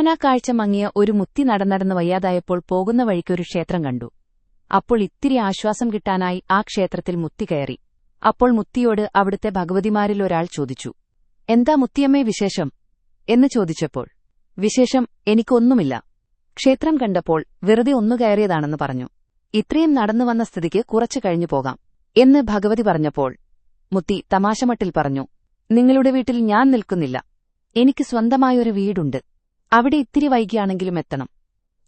ജന്മനാ കാഴ്ച മങ്ങിയ ഒരു മുത്തി നടന്നടന്ന് വയ്യാതായപ്പോൾ പോകുന്ന വഴിക്കൊരു ക്ഷേത്രം കണ്ടു. അപ്പോൾ ഇത്തിരി ആശ്വാസം കിട്ടാനായി ആ ക്ഷേത്രത്തിൽ മുത്തി കയറി. അപ്പോൾ മുത്തിയോട് അവിടുത്തെ ഭഗവതിമാരിൽ ഒരാൾ ചോദിച്ചു എന്താ മുത്തിയമ്മേ വിശേഷം? എന്ന് ചോദിച്ചപ്പോൾ വിശേഷം എനിക്കൊന്നുമില്ല. ക്ഷേത്രം കണ്ടപ്പോൾ വെറുതെ ഒന്നു കയറിയതാണെന്ന് പറഞ്ഞു. ഇത്രയും നടന്നു വന്ന സ്ഥിതിക്ക് കുറച്ചു കഴിഞ്ഞു പോകാം. എന്ന് ഭഗവതി പറഞ്ഞപ്പോൾ മുത്തി തമാശമട്ടിൽ പറഞ്ഞു നിങ്ങളുടെ വീട്ടിൽ ഞാൻ നിൽക്കുന്നില്ല. എനിക്ക് സ്വന്തമായൊരു വീടുണ്ട്. അവിടെ ഇത്തിരി വൈകിയാണെങ്കിലും എത്തണം.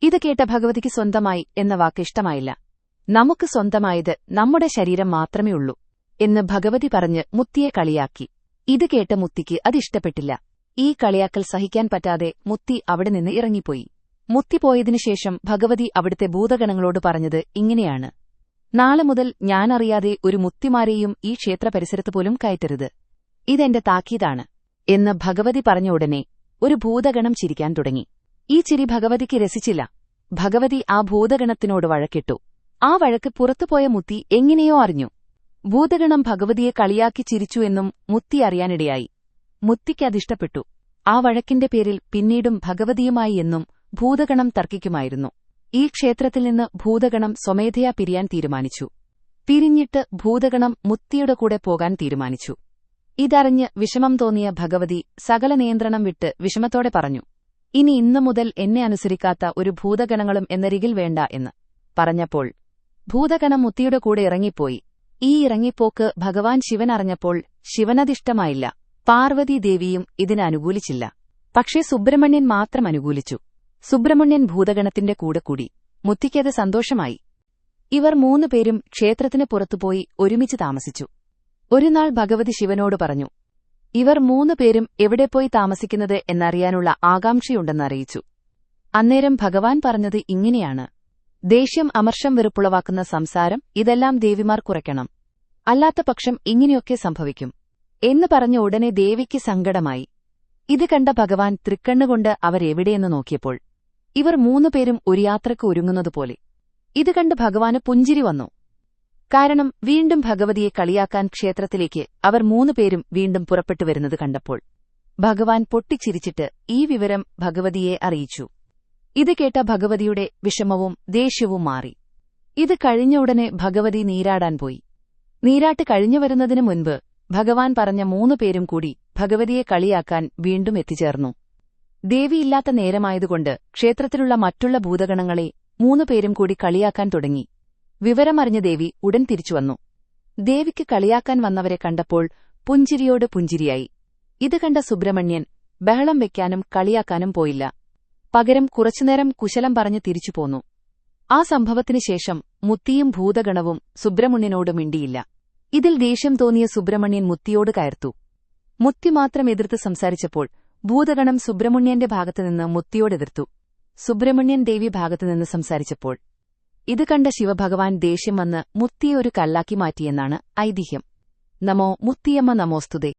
ഇത് കേട്ട ഭഗവതിക്ക് സ്വന്തമായി എന്ന വാക്ക് ഇഷ്ടമായില്ല. നമുക്ക് സ്വന്തമായത് നമ്മുടെ ശരീരം മാത്രമേ ഉള്ളൂ എന്ന് ഭഗവതി പറഞ്ഞ് മുത്തിയെ കളിയാക്കി. ഇത് കേട്ട മുത്തിക്ക് അതിഷ്ടപ്പെട്ടില്ല ഈ കളിയാക്കൽ സഹിക്കാൻ പറ്റാതെ മുത്തി അവിടെ നിന്ന് ഇറങ്ങിപ്പോയി. മുത്തി പോയതിനുശേഷം ഭഗവതി അവിടുത്തെ ഭൂതഗണങ്ങളോട് പറഞ്ഞത് ഇങ്ങനെയാണ്. നാളെ മുതൽ ഞാനറിയാതെ ഒരു മുത്തിമാരെയും ഈ ക്ഷേത്ര പരിസരത്ത് പോലും കയറ്റരുത്. ഇതെന്റെ താക്കീതാണ് എന്ന് ഭഗവതി പറഞ്ഞ ഉടനെ ഒരു ഭൂതഗണം ചിരിക്കാൻ തുടങ്ങി. ഈ ചിരി ഭഗവതിക്ക് രസിച്ചില്ല. ഭഗവതി ആ ഭൂതഗണത്തിനോട് വഴക്കിട്ടു. ആ വഴക്ക് പുറത്തുപോയ മുത്തി എങ്ങനെയോ അറിഞ്ഞു. ഭൂതഗണം ഭഗവതിയെ കളിയാക്കി ചിരിച്ചു എന്നും മുത്തി അറിയാനിടയായി. മുത്തിക്കതിഷ്ടപ്പെട്ടു ആ വഴക്കിന്റെ പേരിൽ പിന്നീടും ഭഗവതിയുമായി എന്നും ഭൂതഗണം തർക്കിക്കുമായിരുന്നു. ഈ ക്ഷേത്രത്തിൽ നിന്ന് ഭൂതഗണം സ്വമേധയാ പിരിയാൻ തീരുമാനിച്ചു. പിരിഞ്ഞിട്ട് ഭൂതഗണം മുത്തിയുടെ കൂടെ പോകാൻ തീരുമാനിച്ചു. ഇതറിഞ്ഞ് വിഷമം തോന്നിയ ഭഗവതി സകല നിയന്ത്രണം വിട്ട് വിഷമത്തോടെ പറഞ്ഞു ഇനി ഇന്നു മുതൽ എന്നെ അനുസരിക്കാത്ത ഒരു ഭൂതഗണങ്ങളും എന്നരികിൽ വേണ്ട എന്ന് പറഞ്ഞപ്പോൾ ഭൂതഗണം മുത്തിയുടെ കൂടെ ഇറങ്ങിപ്പോയി. ഈ ഇറങ്ങിപ്പോക്ക് ഭഗവാൻ ശിവൻ അറിഞ്ഞപ്പോൾ ശിവനതിഷ്ടമായില്ല പാർവതി ദേവിയും ഇതിന് അനുകൂലിച്ചില്ല. പക്ഷേ സുബ്രഹ്മണ്യൻ മാത്രം അനുകൂലിച്ചു. സുബ്രഹ്മണ്യൻ ഭൂതഗണത്തിന്റെ കൂടെ കൂടി. മുത്തിക്കത് സന്തോഷമായി. ഇവർ മൂന്നുപേരും ക്ഷേത്രത്തിന് പുറത്തുപോയി ഒരുമിച്ച് താമസിച്ചു. ഒരുനാൾ ഭഗവതി ശിവനോട് പറഞ്ഞു ഇവർ മൂന്നു പേരും എവിടെ പോയി താമസിക്കുന്നത് എന്നറിയാനുള്ള ആകാംക്ഷയുണ്ടെന്നറിയിച്ചു അന്നേരം ഭഗവാൻ പറഞ്ഞത് ഇങ്ങനെയാണ്. ദേഷ്യം അമർഷം വെറുപ്പുളവാക്കുന്ന സംസാരം ഇതെല്ലാം ദേവിമാർ കുറയ്ക്കണം. അല്ലാത്ത പക്ഷം ഇങ്ങനെയൊക്കെ സംഭവിക്കും. എന്ന് പറഞ്ഞ ഉടനെ ദേവിക്ക് സങ്കടമായി. ഇത് കണ്ട ഭഗവാൻ തൃക്കണ്ണുകൊണ്ട് അവരെവിടെയെന്ന് നോക്കിയപ്പോൾ ഇവർ മൂന്നുപേരും ഒരു യാത്രയ്ക്ക് ഒരുങ്ങുന്നതുപോലെ. ഇത് കണ്ട് ഭഗവാന് പുഞ്ചിരി വന്നു. കാരണം വീണ്ടും ഭഗവതിയെ കളിയാക്കാൻ ക്ഷേത്രത്തിലേക്ക് അവർ മൂന്നുപേരും വീണ്ടും പുറപ്പെട്ടു വരുന്നത് കണ്ടപ്പോൾ ഭഗവാൻ പൊട്ടിച്ചിരിച്ചിട്ട് ഈ വിവരം ഭഗവതിയെ അറിയിച്ചു. ഇത് കേട്ട ഭഗവതിയുടെ വിഷമവും ദേഷ്യവും മാറി. ഇത് കഴിഞ്ഞ ഉടനെ ഭഗവതി നീരാടാൻ പോയി. നീരാട്ട് കഴിഞ്ഞു വരുന്നതിനു മുൻപ് ഭഗവാൻ പറഞ്ഞ മൂന്നുപേരും കൂടി ഭഗവതിയെ കളിയാക്കാൻ വീണ്ടും എത്തിച്ചേർന്നു. ദേവിയില്ലാത്ത നേരമായതുകൊണ്ട് ക്ഷേത്രത്തിലുള്ള മറ്റുള്ള ഭൂതഗണങ്ങളെ മൂന്നുപേരും കൂടി കളിയാക്കാൻ തുടങ്ങി. വിവരമറിഞ്ഞ ദേവി ഉടൻ തിരിച്ചുവന്നു ദേവിക്ക് കളിയാക്കാൻ വന്നവരെ കണ്ടപ്പോൾ പുഞ്ചിരിയോട് പുഞ്ചിരിയായി. ഇത് കണ്ട സുബ്രഹ്മണ്യൻ ബഹളം വെക്കാനും കളിയാക്കാനും പോയില്ല. പകരം കുറച്ചുനേരം കുശലം പറഞ്ഞ് തിരിച്ചുപോന്നു ആ സംഭവത്തിനു ശേഷം മുത്തിയും ഭൂതഗണവും സുബ്രഹ്മണ്യനോട് മിണ്ടിയില്ല. ഇതിൽ ദേഷ്യം തോന്നിയ സുബ്രഹ്മണ്യൻ മുത്തിയോട് കയർത്തു. മുത്തി മാത്രം എതിർത്ത് സംസാരിച്ചപ്പോൾ ഭൂതഗണം സുബ്രഹ്മണ്യന്റെ ഭാഗത്തുനിന്ന് മുത്തിയോടെതിർത്തു സുബ്രഹ്മണ്യൻ ദേവി ഭാഗത്തുനിന്ന് സംസാരിച്ചപ്പോൾ ഇത് കണ്ട ശിവഭഗവാൻ ദേഷ്യം വന്ന് മുത്തിയെ ഒരു കല്ലാക്കി മാറ്റിയെന്നാണ് ഐതിഹ്യം. നമോ മുത്തിയമ്മ നമോസ്തുതേ.